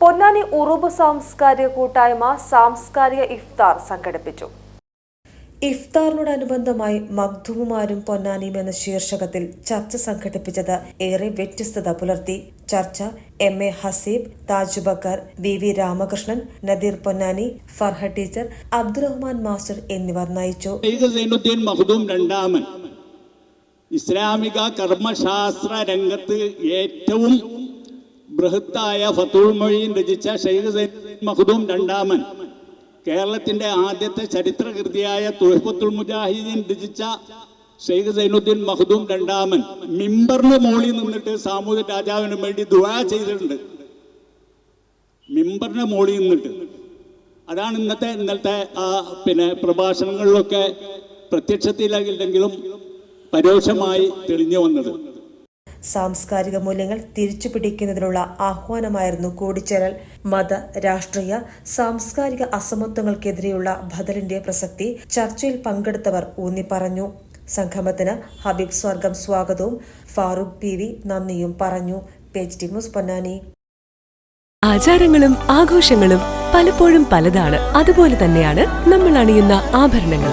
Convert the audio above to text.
പൊന്നാനി ഉറുബ് സാംസ്കാരിക കൂട്ടായ്മ സാംസ്കാരിക ഇഫ്താർ സംഘടിപ്പിച്ചു. ഇഫ്താറിനോടനുബന്ധമായി മഗ്ധുമുമാരും പൊന്നാനിയും എന്ന ശീർഷകത്തിൽ ചർച്ച സംഘടിപ്പിച്ചത് ഏറെ വ്യത്യസ്തത പുലർത്തി. ചർച്ച M A Haseeb Taj Bakkar V V Ramakrishnan Nadeer Ponnani Farha teacher Abdurahman master എന്നിവർ നയിച്ചു. മഖ്ദൂം രണ്ടാമൻ. ഇസ്ലാമിക കർമ്മശാസ്ത്ര രംഗത്ത് ഏറ്റവും ബൃഹത്തായ ഫത്തുൾ മൊഴിയും രചിച്ച ഷെയ്ഖ് സൈനുദ്ദീൻ മഹദൂം രണ്ടാമൻ. കേരളത്തിന്റെ ആദ്യത്തെ ചരിത്രകൃതിയായ തുഹഫത്തുൽ മുജാഹിദീൻ രചിച്ച ഷെയ്ഖ് സൈനുദ്ദീൻ മഹദൂം രണ്ടാമൻ. മിമ്പറിന് മോളിൽ നിന്നിട്ട് സാമൂഹ്യ രാജാവിന് വേണ്ടി ദുവാ ചെയ്തിട്ടുണ്ട്. മിമ്പറിന് മോളിൽ നിന്നിട്ട്. അതാണ് ഇന്നത്തെ ഇന്നത്തെ ആ പിന്നെ പ്രഭാഷണങ്ങളിലൊക്കെ പ്രത്യക്ഷത്തിലെങ്കിലും പരോക്ഷമായി തെളിഞ്ഞു വന്നത്. സാംസ്കാരിക മൂല്യങ്ങൾ തിരിച്ചുപിടിക്കുന്നതിനുള്ള ആഹ്വാനമായിരുന്നു കൂടിച്ചേരൽ. മത രാഷ്ട്രീയ സാംസ്കാരിക അസമത്വങ്ങൾക്കെതിരെയുള്ള ബദലിന്റെ പ്രസക്തി ചർച്ചയിൽ പങ്കെടുത്തവർ ഊന്നി പറഞ്ഞു സംഗമത്തിന് ഹബീബ് സ്വർഗം സ്വാഗതവും ഫാറൂഖ് പി വി നന്ദിയും പറഞ്ഞു. Page T Ponnani. ആചാരങ്ങളും ആഘോഷങ്ങളും പലപ്പോഴും പലതാണ്. അതുപോലെ തന്നെയാണ് നമ്മൾ അണിയുന്ന ആഭരണങ്ങൾ